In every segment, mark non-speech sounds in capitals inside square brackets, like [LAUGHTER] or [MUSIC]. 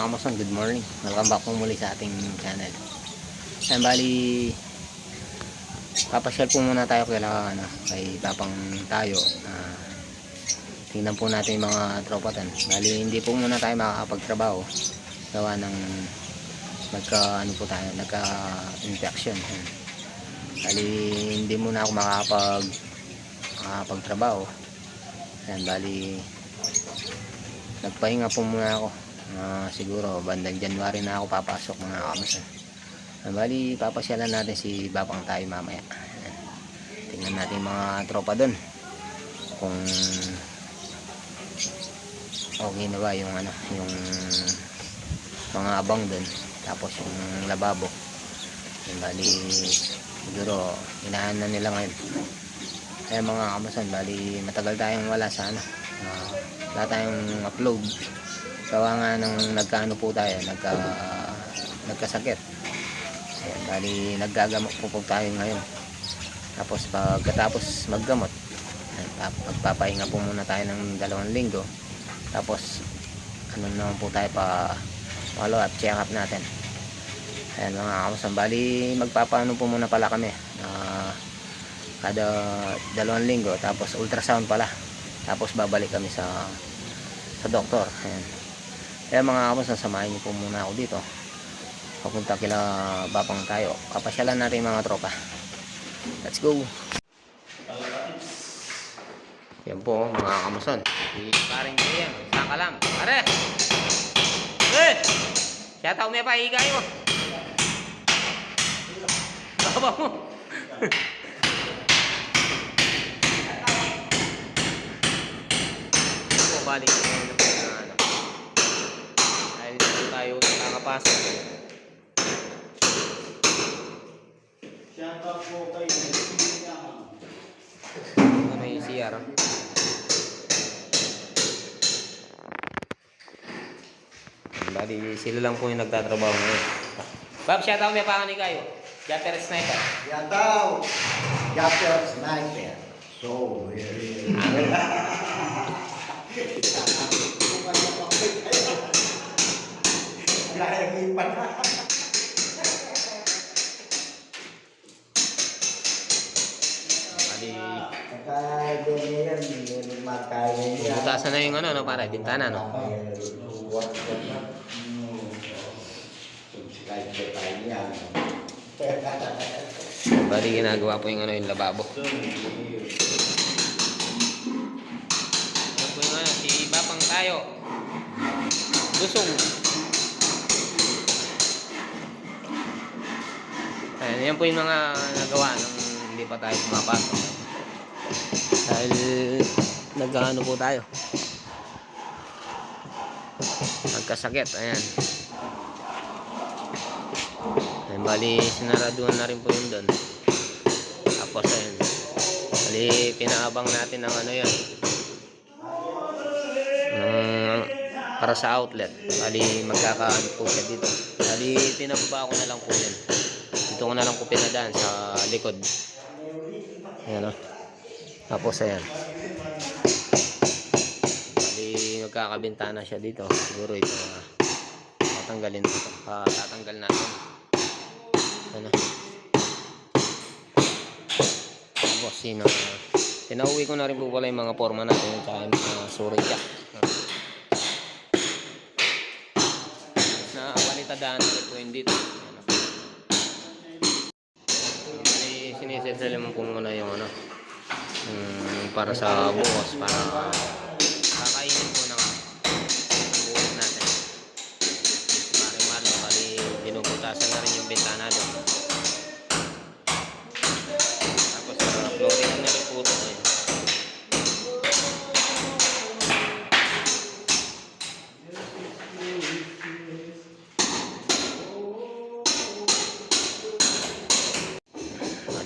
mga kamuson, good morning. Welcome back po muli sa ating channel. Ayan, bali, papasyal po muna tayo kay, ano, kay Papang tayo. Uh, tingnan po natin yung mga tropa tan. Bali, hindi po muna tayo makakapagtrabaho. Gawa ng nagka, ano po tayo, nagka infection. Ayan. Bali, hindi muna ako makakapag makakapagtrabaho. Ayan, bali, nagpahinga po muna ako Ah, siguro bandang January na ako papasok mga kamusan uh, bali papasyalan natin si Babang tayo mamaya. Tingnan natin yung mga tropa doon kung okay na ba yung ano yung mga abang doon tapos yung lababo. Ayan, bali siguro inahan na nila ngayon. Kaya mga kamusan bali matagal tayong wala sa ano. Uh, wala tayong upload gawa nga nang nagkaano po tayo nagka nagkasakit. Ayan bali naggagamot po po tayo ngayon. Tapos pagkatapos maggamot magpapahinga po muna tayo ng dalawang linggo. Tapos ano naman po tayo pa follow up check up natin. Ayan mga kamusan bali magpapaano po muna pala kami ah, kada dalawang linggo. Tapos ultrasound pala. Tapos babalik kami sa sa doktor. Ayan kaya mga kamos, sasamahin niyo po muna ako dito. Papunta kila Bapang tayo. Papasyalan natin mga tropa. Let's go! Yan po, mga kamuson. Paring Graham. Saan ka lang? Pare! Eh! Siya tao may pahigay mo. Baba mo. Ako, balik ko na po na ano. Dahil dito tayo nakakapasok. Shout out po kay Ano yung CR? Bali, sila lang po yung nagtatrabaho ngayon. Bob, shout out may panganin kayo. Japper Sniper. Yataw! Japper Sniper. So, very... [LAUGHS] Pa na. Butasan na yung ano, no, para bintana, no? Bali, ginagawa po yung ano, yung lababo. Yan po yung ano, si Bapang tayo. Lusong. Yan po yung mga nagawa nung hindi pa tayo pumapasok. Dahil nagkano po tayo. Nagkasakit, ayan. Ayan, bali, sinaraduhan na rin po yun doon. Tapos, ayan. Bali, pinaabang natin ng ano yun. Ng, para sa outlet. Bali, magkakaano po siya dito. Bali, pinababa ko na lang po yun. Dito ko na lang po pinadaan sa likod. Ayan o. Tapos, ayan. Bali, magkakabintana siya dito. Siguro ito, uh, tatanggalin ito. Uh, tatanggal natin. Ano? Tapos, sino? Uh, pinauwi ko na rin po pala yung mga forma natin yung tsaka yung mga suray jack. Na palitadaan na rin po yun dito. Mo po muna yung ano, yung para sa bukas, para kakainin po ng bukas natin. Pare Marlo, bali binubutasan na rin yung bintana doon.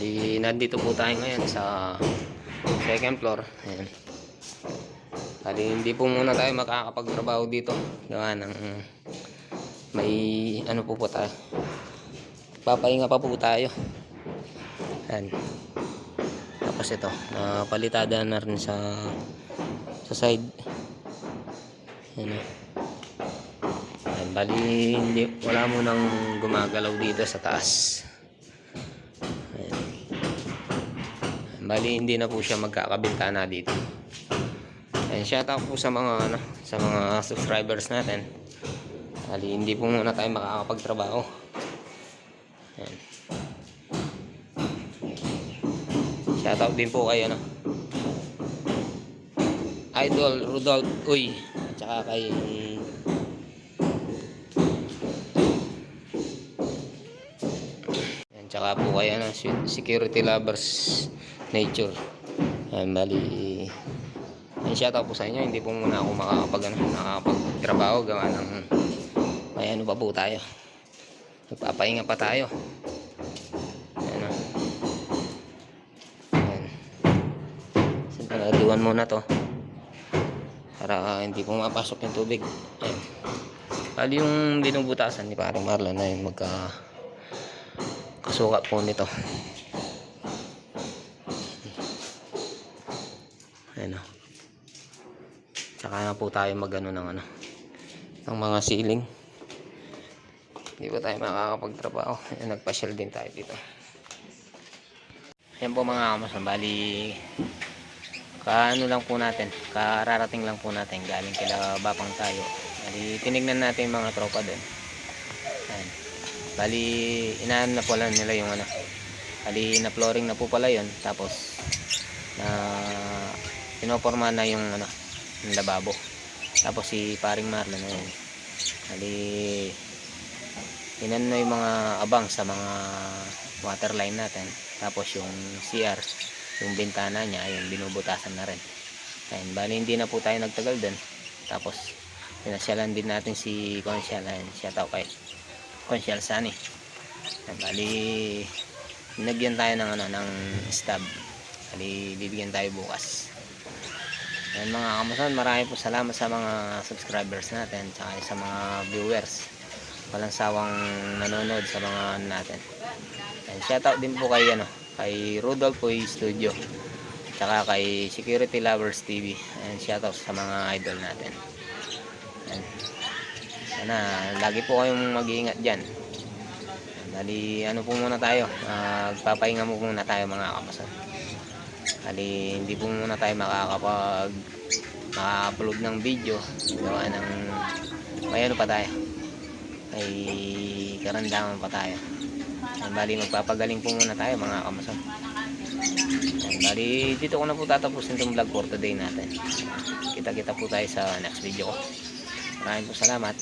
Bali, nandito po tayo ngayon sa second floor. Ayan. Bali, hindi po muna tayo makakapagtrabaho dito. Gawa ng may ano po po tayo. Papahinga pa po tayo. Ayan. Tapos ito, napalitada na rin sa sa side. Ayan. Ayan, Bali, hindi, wala mo nang gumagalaw dito sa taas. Bali, hindi na po siya magkakabintana dito. Ayan, shout out po sa mga, ano, sa mga subscribers natin. Bali, hindi po muna tayo makakapagtrabaho. Ayan. Shout out din po kay, ano, Idol Rudolph Uy. At saka kay Yan, tsaka po kay ano, security lovers nature. Yan, bali. Yan, shout out po sa inyo. Hindi po muna ako makakapag, ano, makakapagtrabaho. Gawa ng, may ano pa po tayo. Nagpapahinga pa tayo. Yan, o. Yan. Siguraduhan muna to. Para hindi po mapasok yung tubig. Ayan. Bali yung binubutasan ni parang Marlon na yung magka kasukat po nito. Ayan o. Tsaka na po tayo magano ng ano ng mga ceiling. Hindi po tayo makakapagtrabaho. Ayan, nagpasyal din tayo dito. Ayan po mga kamasan. Bali kaano lang po natin. Kararating lang po natin. Galing kila Bapang tayo. Bali tinignan natin mga tropa doon. Ayan. Bali, inaan na pala nila yung ano. Bali, na flooring na po pala yun. Tapos, pinoporma na yung ano, yung lababo. Tapos si paring Marlon na yun. Bali, inan na yung mga abang sa mga waterline natin. Tapos yung CR, yung bintana niya, ayun, binubutasan na rin. Ayun, bali hindi na po tayo nagtagal dun. Tapos, pinasyalan din natin si Consyal. Ayun, shout out kay Consyal Sani. Ayun, bali, nagyan tayo ng ano, ng stab. Bali, bibigyan tayo bukas. Ayun mga kamusan, marami po salamat sa mga subscribers natin, tsaka sa mga viewers. Walang sawang nanonood sa mga ano natin. Ayun, shout out din po kay ano, kay Rudolph Uy Studio. Tsaka kay Security Lovers TV. And shout out sa mga idol natin. Ayan. Sana lagi po kayong mag-iingat dyan. Bali, ano po muna tayo. Magpapahinga mo muna tayo mga kamasan. Bali, hindi po muna tayo makakapag maka-upload ng video. Gawa ng may ano pa tayo. May karandaman pa tayo. Ayan, bali, magpapagaling po muna tayo mga kamasan. Ayan, bali, dito ko na po tatapusin itong vlog for today natin. Kita-kita po tayo sa next video ko. Maraming po salamat.